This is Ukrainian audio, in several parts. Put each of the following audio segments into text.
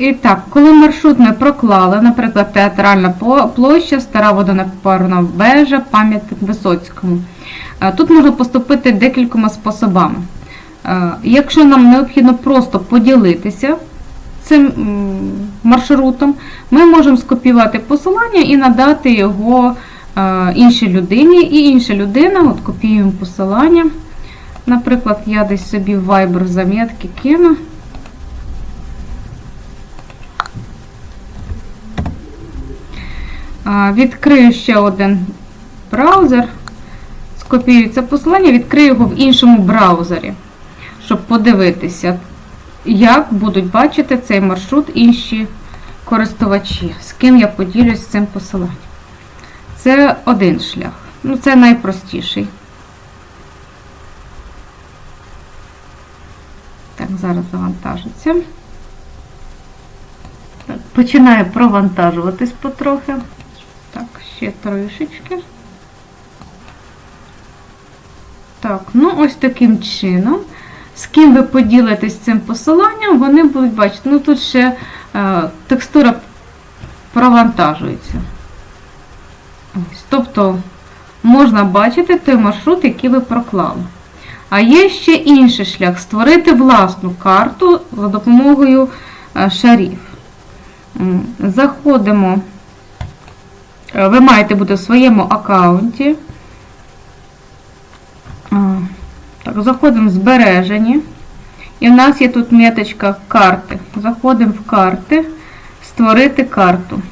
І так, коли маршрут ми проклали, наприклад, театральна площа, стара водонапорна вежа, пам'ятник Висоцькому. Е, Тут можна поступити декількома способами. Е, Якщо нам необхідно просто поділитися цим маршрутом, ми можемо скопіювати посилання і надати його е, іншій людині. І інша людина, от копіюємо посилання. Наприклад, я десь собі в Viber замітки кину. Відкрию ще один браузер, скопіюю це посилання, відкрию його в іншому браузері, щоб подивитися, як будуть бачити цей маршрут інші користувачі, з ким я поділюсь цим посиланням. Це один шлях. Ну, це найпростіший. Так, зараз завантажиться. Починає провантажуватись потрохи. Ще трішечки. Так, ну ось таким чином. З ким ви поділитесь цим посиланням, вони будуть бачити. Ну тут ще е, текстура провантажується. Ось, тобто можна бачити той маршрут, який ви проклали. А є ще інший шлях створити власну карту за допомогою е, шарів. Заходимо. Е, Ви маєте бути в своєму аккаунті. Так, заходимо в збережені. І в нас є тут меточка карти. Заходимо в карти, створити карту.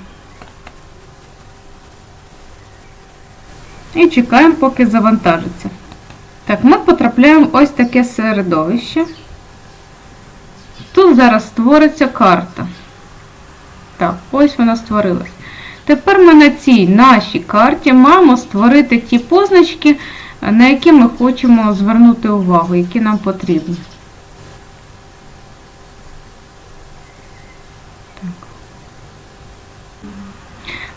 І чекаємо, поки завантажиться. Так, ми потрапляємо в ось таке середовище. Тут зараз створиться карта. Так, ось вона створилась. Тепер ми на цій нашій карті маємо створити ті позначки, на які ми хочемо звернути увагу, які нам потрібні.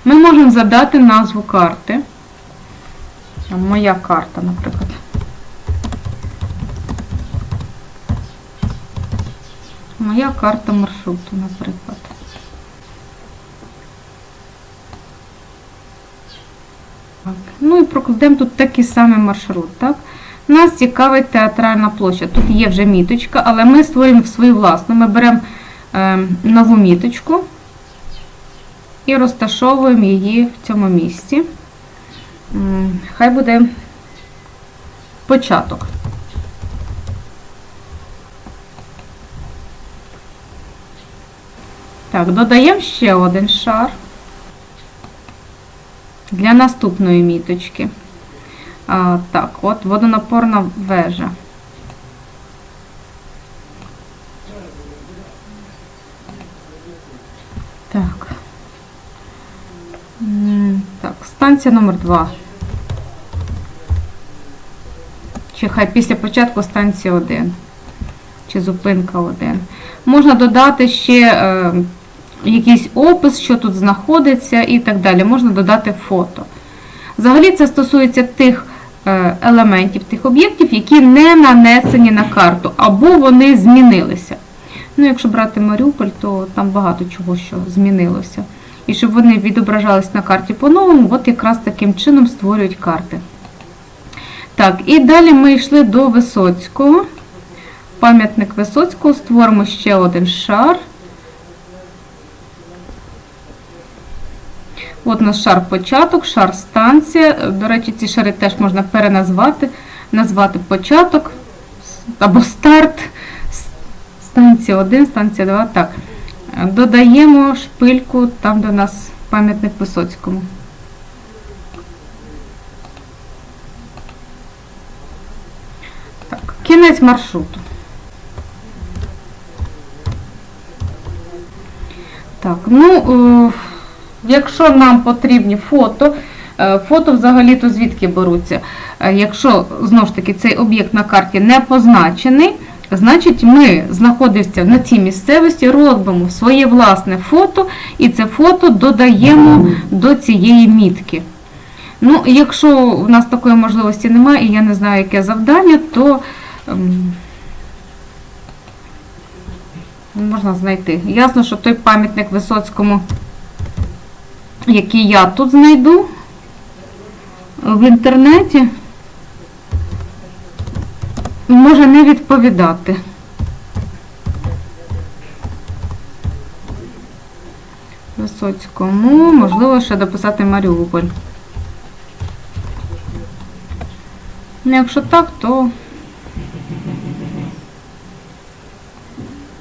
Ми можемо задати назву карти. Моя карта, наприклад. Моя карта маршруту, наприклад. Ну і прокладемо тут такий самий маршрут. Так? Нас цікавить театральна площа. Тут є вже міточка, але ми створюємо свою власну. Ми беремо е, нову міточку і розташовуємо її в цьому місці. Хай буде початок. Так, додаємо ще один шар для наступної міточки. А, так, от водонапорна вежа. Так. Так, станція номер 2. Чи хай після початку станція 1. Чи зупинка 1. Можна додати ще е, якийсь опис, що тут знаходиться і так далі. Можна додати фото. Взагалі це стосується тих е, елементів, тих об'єктів, які не нанесені на карту, або вони змінилися. Ну, якщо брати Маріуполь, то там багато чого що змінилося. І щоб вони відображались на карті по-новому, от якраз таким чином створюють карти. Так, і далі ми йшли до Висоцького. Пам'ятник Висоцького, створимо ще один шар. От нас шар початок, шар станція. До речі, ці шари теж можна переназвати, назвати початок або старт. Станція 1, станція 2. Так. Додаємо шпильку там, де у нас пам'ятник Висоцькому. Так, кінець маршруту. Так, ну, е, якщо нам потрібні фото, е, фото взагалі-то звідки беруться? Е, Якщо, знову ж таки, цей об'єкт на карті не позначений, значить ми знаходимося на цій місцевості, робимо своє власне фото, і це фото додаємо до цієї мітки. Ну, якщо в нас такої можливості немає, і я не знаю, яке завдання, то ем, можна знайти. Ясно, що той пам'ятник Висоцькому, який я тут знайду в інтернеті, може не відповідати. Висоцькому, можливо, ще дописати Маріуполь. Ну, якщо так, то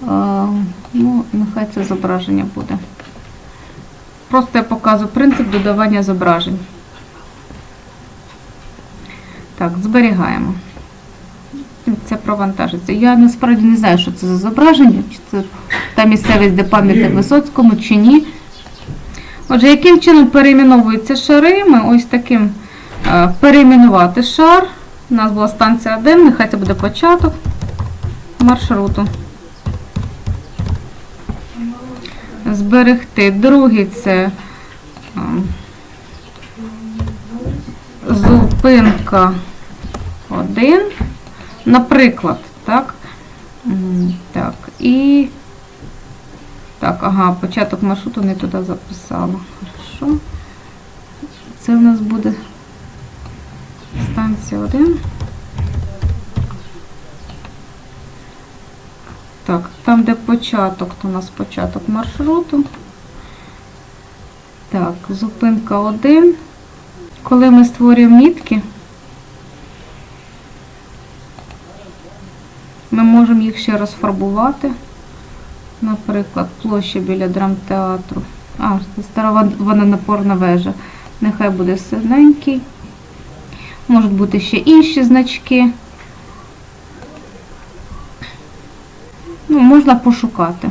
а, ну, нехай це зображення буде. Просто я показую принцип додавання зображень. Так, зберігаємо. Це провантажиться. Я насправді не знаю, що це за зображення, чи це та місцевість, де пам'ятник Висоцькому, чи ні. Отже, яким чином перейменовуються шари? Ми ось таким е, перейменувати шар. У нас була станція 1, нехай це буде початок маршруту. Зберегти. Другий це зупинка 1. Наприклад, так? Так, і. Так, ага, початок маршруту не туди записала. Хорошо. Це у нас буде станція 1. Так, там, де початок, то у нас початок маршруту. Так, зупинка 1. Коли ми створюємо мітки, ми можемо їх ще розфарбувати. Наприклад, площа біля драмтеатру. А, це стара водонапорна вежа. Нехай буде синенький. Можуть бути ще інші значки. Можна пошукати.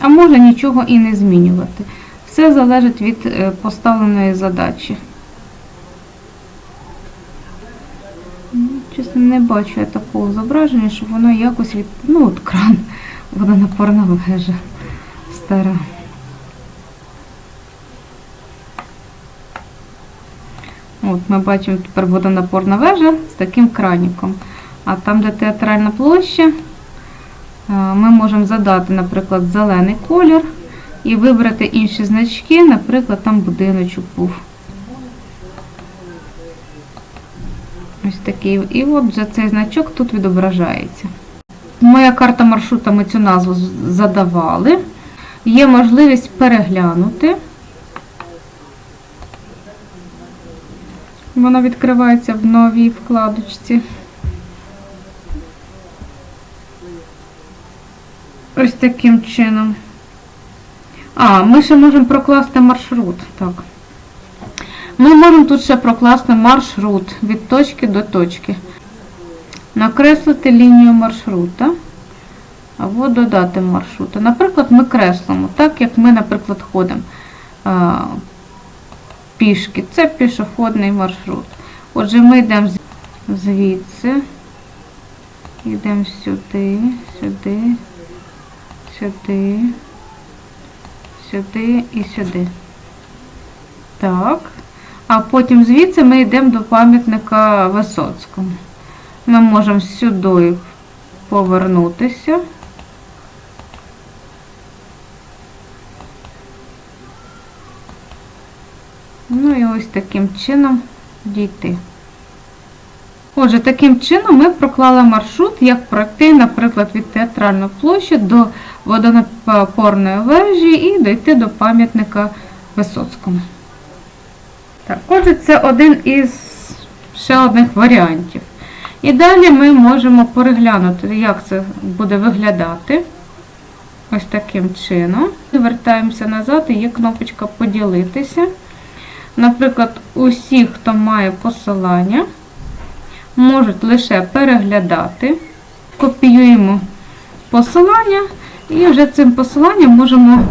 А можна нічого і не змінювати. Все залежить від е, поставленої задачі. Ну, Чесно, не бачу я такого зображення, щоб воно якось від... Ну, от кран, водонапорна вежа стара. От ми бачимо тепер водонапорна вежа з таким краніком. А там, де театральна площа, ми можемо задати, наприклад, зелений колір і вибрати інші значки, наприклад, там будиночок був. Ось такий. І от вже цей значок тут відображається. Моя карта маршрута, ми цю назву задавали. Є можливість переглянути. Вона відкривається в новій вкладочці. Ось таким чином. А, ми ще можемо прокласти маршрут. Так. Ми можемо тут ще прокласти маршрут від точки до точки. Накреслити лінію маршрута. Або додати маршрута. Наприклад, ми креслимо, так як ми, наприклад, ходимо пішки. Це пішохідний маршрут. Отже, ми йдемо звідси, йдемо сюди, сюди, сюди, сюди і сюди. Так. А потім звідси ми йдемо до пам'ятника Висоцькому. Ми можемо сюди повернутися. Ну і ось таким чином дійти. Отже, таким чином ми проклали маршрут, як пройти, наприклад, від театральної площі до водонапорної вежі і дійти до пам'ятника Висоцькому. Так, отже, це один із ще одних варіантів. І далі ми можемо переглянути, як це буде виглядати. Ось таким чином. Вертаємося назад і є кнопочка Поділитися. Наприклад, усі, хто має посилання, можуть лише переглядати. Копіюємо посилання і вже цим посиланням можемо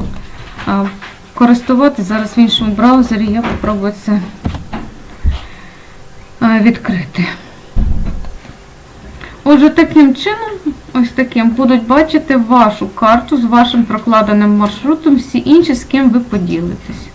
користуватися зараз в іншому браузері. Я спробую це відкрити. Отже, таким чином, ось таким, будуть бачити вашу карту з вашим прокладеним маршрутом, всі інші, з ким ви поділитесь.